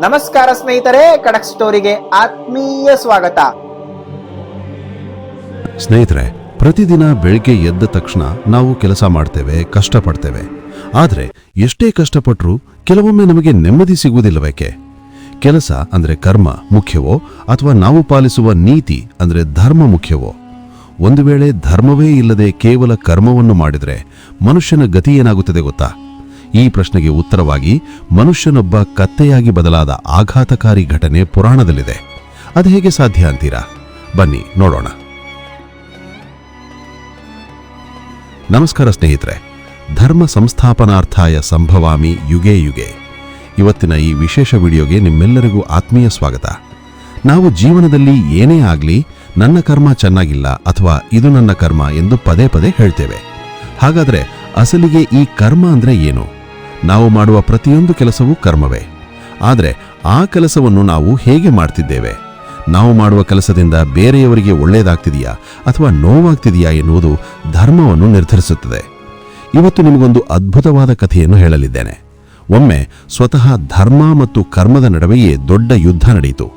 ನಮಸ್ಕಾರ ಸ್ನೇಹಿತರೆ, ಕಡಕ್ ಸ್ಟೋರಿಗೆ ಆತ್ಮೀಯ ಸ್ವಾಗತ. ಸ್ನೇಹಿತರೆ, ಪ್ರತಿದಿನ ಬೆಳಿಗ್ಗೆ ಎದ್ದ ತಕ್ಷಣ ನಾವು ಕೆಲಸ ಮಾಡ್ತೇವೆ, ಕಷ್ಟಪಡ್ತೇವೆ. ಆದರೆ, ಎಷ್ಟೇ ಕಷ್ಟಪಟ್ಟರೂ ಕೆಲವೊಮ್ಮೆ ನಮಗೆ ನೆಮ್ಮದಿ ಸಿಗುವುದಿಲ್ಲವೇಕೆ ಕೆಲಸ ಅಂದ್ರೆ ಕರ್ಮ ಮುಖ್ಯವೋ, ಅಥವಾ ನಾವು ಪಾಲಿಸುವ ನೀತಿ ಅಂದ್ರೆ ಧರ್ಮ ಮುಖ್ಯವೋ? ಒಂದು ವೇಳೆ ಧರ್ಮವೇ ಇಲ್ಲದೆ ಕೇವಲ ಕರ್ಮವನ್ನು ಮಾಡಿದರೆ ಮನುಷ್ಯನ ಗತಿ ಏನಾಗುತ್ತದೆ ಗೊತ್ತಾ? ಈ ಪ್ರಶ್ನೆಗೆ ಉತ್ತರವಾಗಿ ಮನುಷ್ಯನೊಬ್ಬ ಕತ್ತೆಯಾಗಿ ಬದಲಾದ ಆಘಾತಕಾರಿ ಘಟನೆ ಪುರಾಣದಲ್ಲಿದೆ. ಅದು ಹೇಗೆ ಸಾಧ್ಯ ಅಂತೀರಾ? ಬನ್ನಿ, ನೋಡೋಣ. ನಮಸ್ಕಾರ ಸ್ನೇಹಿತರೆ. ಧರ್ಮ ಸಂಸ್ಥಾಪನಾರ್ಥಾಯ ಸಂಭವಾಮಿ ಯುಗೆ ಯುಗೆ. ಇವತ್ತಿನ ಈ ವಿಶೇಷ ವಿಡಿಯೋಗೆ ನಿಮ್ಮೆಲ್ಲರಿಗೂ ಆತ್ಮೀಯ ಸ್ವಾಗತ. ನಾವು ಜೀವನದಲ್ಲಿ ಏನೇ ಆಗಲಿ, ನನ್ನ ಕರ್ಮ ಚೆನ್ನಾಗಿಲ್ಲ ಅಥವಾ ಇದು ನನ್ನ ಕರ್ಮ ಎಂದು ಪದೇ ಪದೇ ಹೇಳ್ತೇವೆ. ಹಾಗಾದ್ರೆ ಅಸಲಿಗೆ ಈ ಕರ್ಮ ಅಂದ್ರೆ ಏನು? ನಾವು ಮಾಡುವ ಪ್ರತಿಯೊಂದು ಕೆಲಸವೂ ಕರ್ಮವೇ. ಆದರೆ ಆ ಕೆಲಸವನ್ನು ನಾವು ಹೇಗೆ ಮಾಡ್ತಿದ್ದೇವೆ? ನಾವು ಮಾಡುವ ಕೆಲಸದಿಂದ ಬೇರೆಯವರಿಗೆ ಒಳ್ಳೆಯದಾಗ್ತಿದೆಯಾ ಅಥವಾ ನೋವಾಗ್ತಿದೆಯಾ ಎನ್ನುವುದು ಧರ್ಮವನ್ನು ನಿರ್ಧರಿಸುತ್ತದೆ. ಇವತ್ತು ನಿಮಗೊಂದು ಅದ್ಭುತವಾದ ಕಥೆಯನ್ನು ಹೇಳಲಿದ್ದೇನೆ. ಒಮ್ಮೆ ಸ್ವತಃ ಧರ್ಮ ಮತ್ತು ಕರ್ಮದ ನಡುವೆಯೇ ದೊಡ್ಡ ಯುದ್ಧ ನಡೆಯಿತು.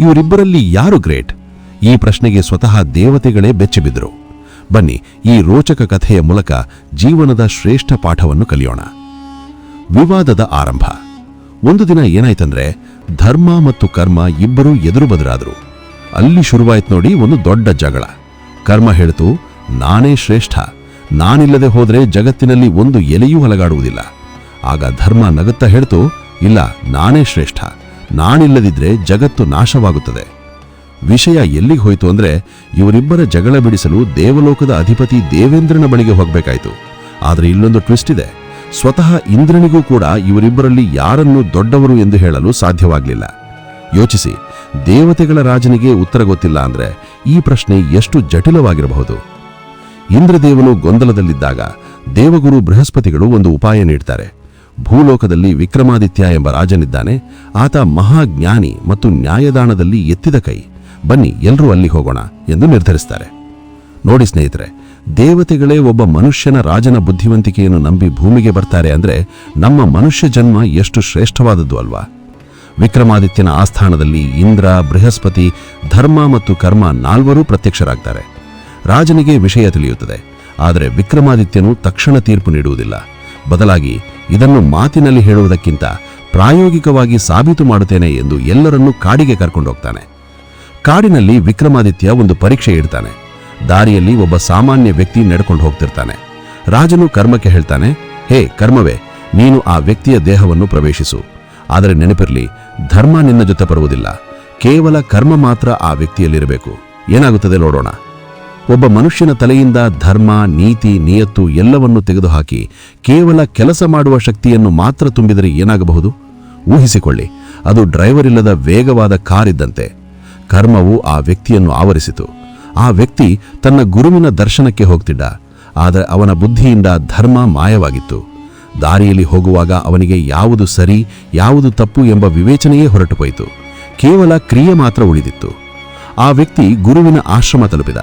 ಇವರಿಬ್ಬರಲ್ಲಿ ಯಾರು ಗ್ರೇಟ್? ಈ ಪ್ರಶ್ನೆಗೆ ಸ್ವತಃ ದೇವತೆಗಳೇ ಬೆಚ್ಚಿಬಿದ್ರು. ಬನ್ನಿ ಈ ರೋಚಕ ಕಥೆಯ ಮೂಲಕ ಜೀವನದ ಶ್ರೇಷ್ಠ ಪಾಠವನ್ನು ಕಲಿಯೋಣ. ವಿವಾದದ ಆರಂಭ. ಒಂದು ದಿನ ಏನಾಯ್ತಂದ್ರೆ, ಧರ್ಮ ಮತ್ತು ಕರ್ಮ ಇಬ್ಬರೂ ಎದುರು ಬದರಾದರು. ಅಲ್ಲಿ ಶುರುವಾಯ್ತು ನೋಡಿ ಒಂದು ದೊಡ್ಡ ಜಗಳ. ಕರ್ಮ ಹೇಳ್ತು, ನಾನೇ ಶ್ರೇಷ್ಠ. ನಾನಿಲ್ಲದೆ ಹೋದ್ರೆ ಜಗತ್ತಿನಲ್ಲಿ ಒಂದು ಎಲೆಯೂ ಹಲಗಾಡುವುದಿಲ್ಲ. ಆಗ ಧರ್ಮ ನಗುತ್ತಾ ಹೇಳ್ತು, ಇಲ್ಲ, ನಾನೇ ಶ್ರೇಷ್ಠ. ನಾನಿಲ್ಲದಿದ್ರೆ ಜಗತ್ತು ನಾಶವಾಗುತ್ತದೆ. ವಿಷಯ ಎಲ್ಲಿಗೆ ಹೋಯ್ತು ಅಂದ್ರೆ, ಇವರಿಬ್ಬರ ಜಗಳ ಬಿಡಿಸಲು ದೇವಲೋಕದ ಅಧಿಪತಿ ದೇವೇಂದ್ರನ ಬಳಿಗೆ ಹೋಗಬೇಕಾಯಿತು. ಆದರೆ ಇಲ್ಲೊಂದು ಟ್ವಿಸ್ಟ್ ಇದೆ. ಸ್ವತಃ ಇಂದ್ರನಿಗೂ ಕೂಡ ಇವರಿಬ್ಬರಲ್ಲಿ ಯಾರನ್ನು ದೊಡ್ಡವರು ಎಂದು ಹೇಳಲು ಸಾಧ್ಯವಾಗಲಿಲ್ಲ. ಯೋಚಿಸಿ, ದೇವತೆಗಳ ರಾಜನಿಗೆ ಉತ್ತರ ಗೊತ್ತಿಲ್ಲ ಅಂದ್ರೆ ಈ ಪ್ರಶ್ನೆ ಎಷ್ಟು ಜಟಿಲವಾಗಿರಬಹುದು. ಇಂದ್ರದೇವನು ಗೊಂದಲದಲ್ಲಿದ್ದಾಗ ದೇವಗುರು ಬೃಹಸ್ಪತಿಗಳು ಒಂದು ಉಪಾಯ ನೀಡ್ತಾರೆ. ಭೂಲೋಕದಲ್ಲಿ ವಿಕ್ರಮಾದಿತ್ಯ ಎಂಬ ರಾಜನಿದ್ದಾನೆ. ಆತ ಮಹಾಜ್ಞಾನಿ ಮತ್ತು ನ್ಯಾಯದಾನದಲ್ಲಿ ಎತ್ತಿದ ಕೈ. ಬನ್ನಿ ಎಲ್ಲರೂ ಅಲ್ಲಿ ಹೋಗೋಣ ಎಂದು ನಿರ್ಧರಿಸ್ತಾರೆ. ನೋಡಿ ಸ್ನೇಹಿತರೆ, ದೇವತೆಗಳೇ ಒಬ್ಬ ಮನುಷ್ಯನ ರಾಜನ ಬುದ್ಧಿವಂತಿಕೆಯನ್ನು ನಂಬಿ ಭೂಮಿಗೆ ಬರ್ತಾರೆ ಅಂದ್ರೆ ನಮ್ಮ ಮನುಷ್ಯ ಜನ್ಮ ಎಷ್ಟು ಶ್ರೇಷ್ಠವಾದದ್ದು ಅಲ್ವಾ? ವಿಕ್ರಮಾದಿತ್ಯನ ಆಸ್ಥಾನದಲ್ಲಿ ಇಂದ್ರ, ಬೃಹಸ್ಪತಿ, ಧರ್ಮ ಮತ್ತು ಕರ್ಮ ನಾಲ್ವರೂ ಪ್ರತ್ಯಕ್ಷರಾಗ್ತಾರೆ. ರಾಜನಿಗೆ ವಿಷಯ ತಿಳಿಯುತ್ತದೆ, ಆದರೆ ವಿಕ್ರಮಾದಿತ್ಯನು ತಕ್ಷಣ ತೀರ್ಪು ನೀಡುವುದಿಲ್ಲ. ಬದಲಾಗಿ ಇದನ್ನು ಮಾತಿನಲ್ಲಿ ಹೇಳುವುದಕ್ಕಿಂತ ಪ್ರಾಯೋಗಿಕವಾಗಿ ಸಾಬೀತು ಮಾಡುತ್ತೇನೆ ಎಂದು ಎಲ್ಲರನ್ನೂ ಕಾಡಿಗೆ ಕರ್ಕೊಂಡು ಹೋಗ್ತಾನೆ. ಕಾಡಿನಲ್ಲಿ ವಿಕ್ರಮಾದಿತ್ಯ ಒಂದು ಪರೀಕ್ಷೆ ಇಡ್ತಾನೆ. ದಾರಿಯಲ್ಲಿ ಒಬ್ಬ ಸಾಮಾನ್ಯ ವ್ಯಕ್ತಿ ನಡ್ಕೊಂಡು ಹೋಗ್ತಿರ್ತಾನೆ. ರಾಜನು ಕರ್ಮಕ್ಕೆ ಹೇಳ್ತಾನೆ, ಹೇ ಕರ್ಮವೇ, ನೀನು ಆ ವ್ಯಕ್ತಿಯ ದೇಹವನ್ನು ಪ್ರವೇಶಿಸು. ಆದರೆ ನೆನಪಿರ್ಲಿ, ಧರ್ಮ ನಿನ್ನ ಜೊತೆ ಬರುವುದಿಲ್ಲ. ಕೇವಲ ಕರ್ಮ ಮಾತ್ರ ಆ ವ್ಯಕ್ತಿಯಲ್ಲಿರಬೇಕು. ಏನಾಗುತ್ತದೆ ನೋಡೋಣ. ಒಬ್ಬ ಮನುಷ್ಯನ ತಲೆಯಿಂದ ಧರ್ಮ, ನೀತಿ, ನಿಯತ್ತು ಎಲ್ಲವನ್ನು ತೆಗೆದುಹಾಕಿ ಕೇವಲ ಕೆಲಸ ಮಾಡುವ ಶಕ್ತಿಯನ್ನು ಮಾತ್ರ ತುಂಬಿದರೆ ಏನಾಗಬಹುದು? ಊಹಿಸಿಕೊಳ್ಳಿ, ಅದು ಡ್ರೈವರ್ ಇಲ್ಲದ ವೇಗವಾದ ಕಾರ್ ಇದ್ದಂತೆ. ಕರ್ಮವು ಆ ವ್ಯಕ್ತಿಯನ್ನು ಆವರಿಸಿತು. ಆ ವ್ಯಕ್ತಿ ತನ್ನ ಗುರುವಿನ ದರ್ಶನಕ್ಕೆ ಹೋಗ್ತಿದ್ದ. ಆದರೆ ಅವನ ಬುದ್ಧಿಯಿಂದ ಧರ್ಮ ಮಾಯವಾಗಿತ್ತು. ದಾರಿಯಲ್ಲಿ ಹೋಗುವಾಗ ಅವನಿಗೆ ಯಾವುದು ಸರಿ, ಯಾವುದು ತಪ್ಪು ಎಂಬ ವಿವೇಚನೆಯೇ ಹೊರಟು ಹೋಯಿತು ಕೇವಲ ಕ್ರಿಯೆ ಮಾತ್ರ ಉಳಿದಿತ್ತು. ಆ ವ್ಯಕ್ತಿ ಗುರುವಿನ ಆಶ್ರಮ ತಲುಪಿದ.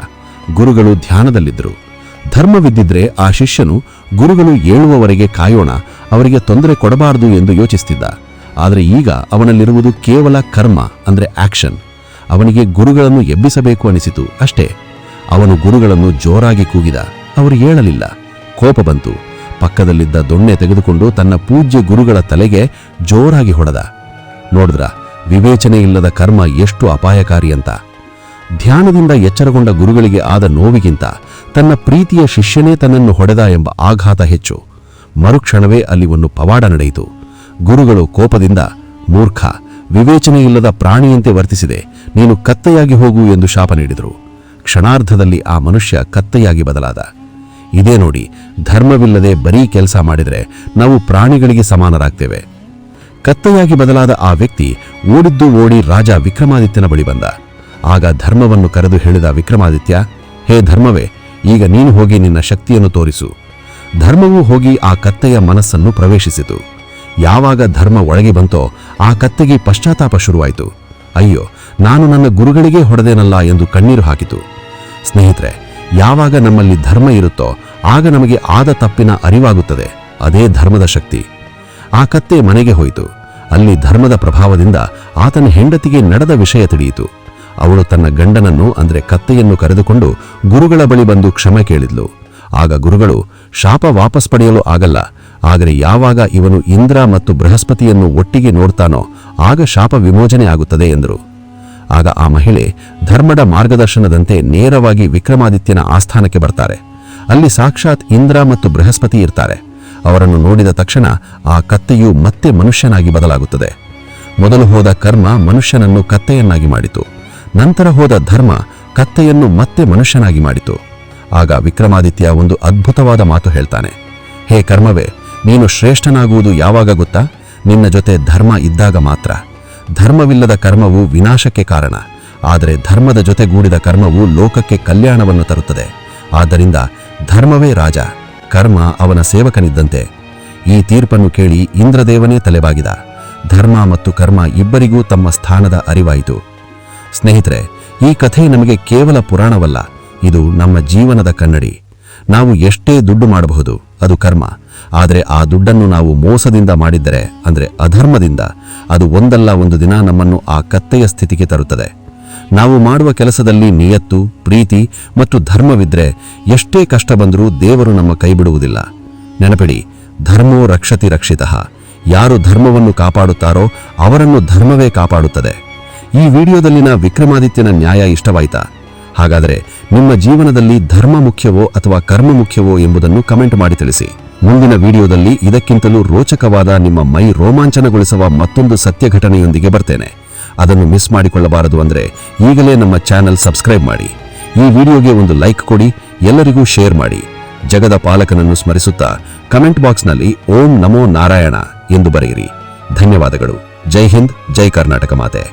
ಗುರುಗಳು ಧ್ಯಾನದಲ್ಲಿದ್ದರು. ಧರ್ಮವಿದ್ದಿದ್ರೆ ಆ ಶಿಷ್ಯನು ಗುರುಗಳು ಏಳುವವರೆಗೆ ಕಾಯೋಣ, ಅವರಿಗೆ ತೊಂದರೆ ಕೊಡಬಾರದು ಎಂದು ಯೋಚಿಸ್ತಿದ್ದ. ಆದರೆ ಈಗ ಅವನಲ್ಲಿರುವುದು ಕೇವಲ ಕರ್ಮ, ಅಂದ್ರೆ ಆಕ್ಷನ್. ಅವನಿಗೆ ಗುರುಗಳನ್ನು ಎಬ್ಬಿಸಬೇಕು ಅನಿಸಿತು. ಅಷ್ಟೇ, ಅವನು ಗುರುಗಳನ್ನು ಜೋರಾಗಿ ಕೂಗಿದ. ಅವರು ಹೇಳಲಿಲ್ಲ ಕೋಪ ಬಂತು. ಪಕ್ಕದಲ್ಲಿದ್ದ ದೊಣ್ಣೆ ತೆಗೆದುಕೊಂಡು ತನ್ನ ಪೂಜ್ಯ ಗುರುಗಳ ತಲೆಗೆ ಜೋರಾಗಿ ಹೊಡೆದ. ನೋಡಿದ್ರ ವಿವೇಚನೆ ಇಲ್ಲದ ಕರ್ಮ ಎಷ್ಟು ಅಪಾಯಕಾರಿ ಅಂತ. ಧ್ಯಾನದಿಂದ ಎಚ್ಚರಗೊಂಡ ಗುರುಗಳಿಗೆ ಆದ ನೋವಿಗಿಂತ ತನ್ನ ಪ್ರೀತಿಯ ಶಿಷ್ಯನೇ ತನ್ನನ್ನು ಹೊಡೆದ ಎಂಬ ಆಘಾತ ಹೆಚ್ಚು. ಮರುಕ್ಷಣವೇ ಅಲ್ಲಿ ಒಂದು ಪವಾಡ ನಡೆಯಿತು. ಗುರುಗಳು ಕೋಪದಿಂದ ಮೂರ್ಖ ವಿವೇಚನೆ ಇಲ್ಲದ ಪ್ರಾಣಿಯಂತೆ ವರ್ತಿಸಿದೆ. ನೀನು ಕತ್ತೆಯಾಗಿ ಹೋಗು ಎಂದು ಶಾಪ ನೀಡಿದರು. ಕ್ಷಣಾರ್ಧದಲ್ಲಿ ಆ ಮನುಷ್ಯ ಕತ್ತೆಯಾಗಿ ಬದಲಾದ. ಇದೇ ನೋಡಿ, ಧರ್ಮವಿಲ್ಲದೆ ಬರೀ ಕೆಲಸ ಮಾಡಿದರೆ ನಾವು ಪ್ರಾಣಿಗಳಿಗೆ ಸಮಾನರಾಗ್ತೇವೆ. ಕತ್ತೆಯಾಗಿ ಬದಲಾದ ಆ ವ್ಯಕ್ತಿ ಓಡಿದ್ದು ಓಡಿ ರಾಜ ವಿಕ್ರಮಾದಿತ್ಯನ ಬಳಿ ಬಂದ. ಆಗ ಧರ್ಮವನ್ನು ಕರೆದು ಹೇಳಿದ ವಿಕ್ರಮಾದಿತ್ಯ, ಹೇ ಧರ್ಮವೇ, ಈಗ ನೀನು ಹೋಗಿ ನಿನ್ನ ಶಕ್ತಿಯನ್ನು ತೋರಿಸು. ಧರ್ಮವು ಹೋಗಿ ಆ ಕತ್ತೆಯ ಮನಸ್ಸನ್ನು ಪ್ರವೇಶಿಸಿತು. ಯಾವಾಗ ಧರ್ಮ ಒಳಗೆ ಬಂತೋ, ಆ ಕತ್ತೆಗೆ ಪಶ್ಚಾತ್ತಾಪ ಶುರುವಾಯಿತು. ಅಯ್ಯೋ ನಾನು ನನ್ನ ಗುರುಗಳಿಗೆ ಹೊಡೆದೇನಲ್ಲ ಎಂದು ಕಣ್ಣೀರು ಹಾಕಿತು. ಸ್ನೇಹಿತರೆ, ಯಾವಾಗ ನಮ್ಮಲ್ಲಿ ಧರ್ಮ ಇರುತ್ತೋ ಆಗ ನಮಗೆ ಆದ ತಪ್ಪಿನ ಅರಿವಾಗುತ್ತದೆ. ಅದೇ ಧರ್ಮದ ಶಕ್ತಿ. ಆ ಕತ್ತೆ ಮನೆಗೆ ಹೋಯಿತು. ಅಲ್ಲಿ ಧರ್ಮದ ಪ್ರಭಾವದಿಂದ ಆತನ ಹೆಂಡತಿಗೆ ನಡೆದ ವಿಷಯ ತಿಳಿಯಿತು. ಅವಳು ತನ್ನ ಗಂಡನನ್ನು, ಅಂದರೆ ಕತ್ತೆಯನ್ನು ಕರೆದುಕೊಂಡು ಗುರುಗಳ ಬಳಿ ಬಂದು ಕ್ಷಮೆ ಕೇಳಿದ್ಲು. ಆಗ ಗುರುಗಳು, ಶಾಪ ವಾಪಸ್ ಪಡೆಯಲು ಆಗಲ್ಲ. ಆದರೆ ಯಾವಾಗ ಇವನು ಇಂದ್ರ ಮತ್ತು ಬೃಹಸ್ಪತಿಯನ್ನು ಒಟ್ಟಿಗೆ ನೋಡ್ತಾನೋ, ಆಗ ಶಾಪ ವಿಮೋಚನೆ ಆಗುತ್ತದೆ ಎಂದರು. ಆಗ ಆ ಮಹಿಳೆ ಧರ್ಮದ ಮಾರ್ಗದರ್ಶನದಂತೆ ನೇರವಾಗಿ ವಿಕ್ರಮಾದಿತ್ಯನ ಆಸ್ಥಾನಕ್ಕೆ ಬರ್ತಾರೆ. ಅಲ್ಲಿ ಸಾಕ್ಷಾತ್ ಇಂದ್ರ ಮತ್ತು ಬೃಹಸ್ಪತಿ ಇರ್ತಾರೆ. ಅವರನ್ನು ನೋಡಿದ ತಕ್ಷಣ ಆ ಕತ್ತೆಯು ಮತ್ತೆ ಮನುಷ್ಯನಾಗಿ ಬದಲಾಗುತ್ತದೆ. ಮೊದಲು ಹೋದ ಕರ್ಮ ಮನುಷ್ಯನನ್ನು ಕತ್ತೆಯನ್ನಾಗಿ ಮಾಡಿತು. ನಂತರ ಹೋದ ಧರ್ಮ ಕತ್ತೆಯನ್ನು ಮತ್ತೆ ಮನುಷ್ಯನಾಗಿ ಮಾಡಿತು. ಆಗ ವಿಕ್ರಮಾದಿತ್ಯ ಒಂದು ಅದ್ಭುತವಾದ ಮಾತು ಹೇಳ್ತಾನೆ. ಹೇ ಕರ್ಮವೇ, ನೀನು ಶ್ರೇಷ್ಠನಾಗುವುದು ಯಾವಾಗ ಗೊತ್ತಾ? ನಿನ್ನ ಜೊತೆ ಧರ್ಮ ಇದ್ದಾಗ ಮಾತ್ರ. ಧರ್ಮವಿಲ್ಲದ ಕರ್ಮವು ವಿನಾಶಕ್ಕೆ ಕಾರಣ. ಆದರೆ ಧರ್ಮದ ಜೊತೆಗೂಡಿದ ಕರ್ಮವು ಲೋಕಕ್ಕೆ ಕಲ್ಯಾಣವನ್ನು ತರುತ್ತದೆ. ಆದ್ದರಿಂದ ಧರ್ಮವೇ ರಾಜ, ಕರ್ಮ ಅವನ ಸೇವಕನಿದ್ದಂತೆ. ಈ ತೀರ್ಪನ್ನು ಕೇಳಿ ಇಂದ್ರದೇವನೇ ತಲೆಬಾಗಿದ. ಧರ್ಮ ಮತ್ತು ಕರ್ಮ ಇಬ್ಬರಿಗೂ ತಮ್ಮ ಸ್ಥಾನದ ಅರಿವಾಯಿತು. ಸ್ನೇಹಿತರೆ, ಈ ಕಥೆ ನಮಗೆ ಕೇವಲ ಪುರಾಣವಲ್ಲ, ಇದು ನಮ್ಮ ಜೀವನದ ಕನ್ನಡಿ. ನಾವು ಎಷ್ಟೇ ದುಡ್ಡು ಮಾಡಬಹುದು, ಅದು ಕರ್ಮ. ಆದರೆ ಆ ದುಡ್ಡನ್ನು ನಾವು ಮೋಸದಿಂದ ಮಾಡಿದ್ದರೆ, ಅಂದ್ರೆ ಅಧರ್ಮದಿಂದ, ಅದು ಒಂದಲ್ಲ ಒಂದು ದಿನ ನಮ್ಮನ್ನು ಆ ಕತ್ತೆಯ ಸ್ಥಿತಿಗೆ ತರುತ್ತದೆ. ನಾವು ಮಾಡುವ ಕೆಲಸದಲ್ಲಿ ನಿಯತ್ತು, ಪ್ರೀತಿ ಮತ್ತು ಧರ್ಮವಿದ್ರೆ ಎಷ್ಟೇ ಕಷ್ಟ ಬಂದರೂ ದೇವರು ನಮ್ಮ ಕೈ ಬಿಡುವುದಿಲ್ಲ ನೆನಪಿಡಿ, ಧರ್ಮೋ ರಕ್ಷತಿ ರಕ್ಷಿತಃ. ಯಾರು ಧರ್ಮವನ್ನು ಕಾಪಾಡುತ್ತಾರೋ ಅವರನ್ನು ಧರ್ಮವೇ ಕಾಪಾಡುತ್ತದೆ. ಈ ವಿಡಿಯೋದಲ್ಲಿನ ವಿಕ್ರಮಾದಿತ್ಯನ ನ್ಯಾಯ ಇಷ್ಟವಾಯ್ತಾ? ಹಾಗಾದರೆ ನಿಮ್ಮ ಜೀವನದಲ್ಲಿ ಧರ್ಮ ಮುಖ್ಯವೋ ಅಥವಾ ಕರ್ಮ ಮುಖ್ಯವೋ ಎಂಬುದನ್ನು ಕಮೆಂಟ್ ಮಾಡಿ ತಿಳಿಸಿ. ಮುಂದಿನ ವಿಡಿಯೋದಲ್ಲಿ ಇದಕ್ಕಿಂತಲೂ ರೋಚಕವಾದ ನಿಮ್ಮ ಮೈ ರೋಮಾಂಚನಗೊಳಿಸುವ ಮತ್ತೊಂದು ಸತ್ಯ ಘಟನೆಯೊಂದಿಗೆ ಬರ್ತೇನೆ. ಅದನ್ನು ಮಿಸ್ ಮಾಡಿಕೊಳ್ಳಬಾರದು ಅಂದರೆ ಈಗಲೇ ನಮ್ಮ ಚಾನೆಲ್ ಸಬ್ಸ್ಕ್ರೈಬ್ ಮಾಡಿ. ಈ ವಿಡಿಯೋಗೆ ಒಂದು ಲೈಕ್ ಕೊಡಿ, ಎಲ್ಲರಿಗೂ ಶೇರ್ ಮಾಡಿ. ಜಗದ ಪಾಲಕನನ್ನು ಸ್ಮರಿಸುತ್ತಾ ಕಮೆಂಟ್ ಬಾಕ್ಸ್ನಲ್ಲಿ ಓಂ ನಮೋ ನಾರಾಯಣ ಎಂದು ಬರೆಯಿರಿ. ಧನ್ಯವಾದಗಳು. ಜೈ ಹಿಂದ್, ಜೈ ಕರ್ನಾಟಕ ಮಾತೆ.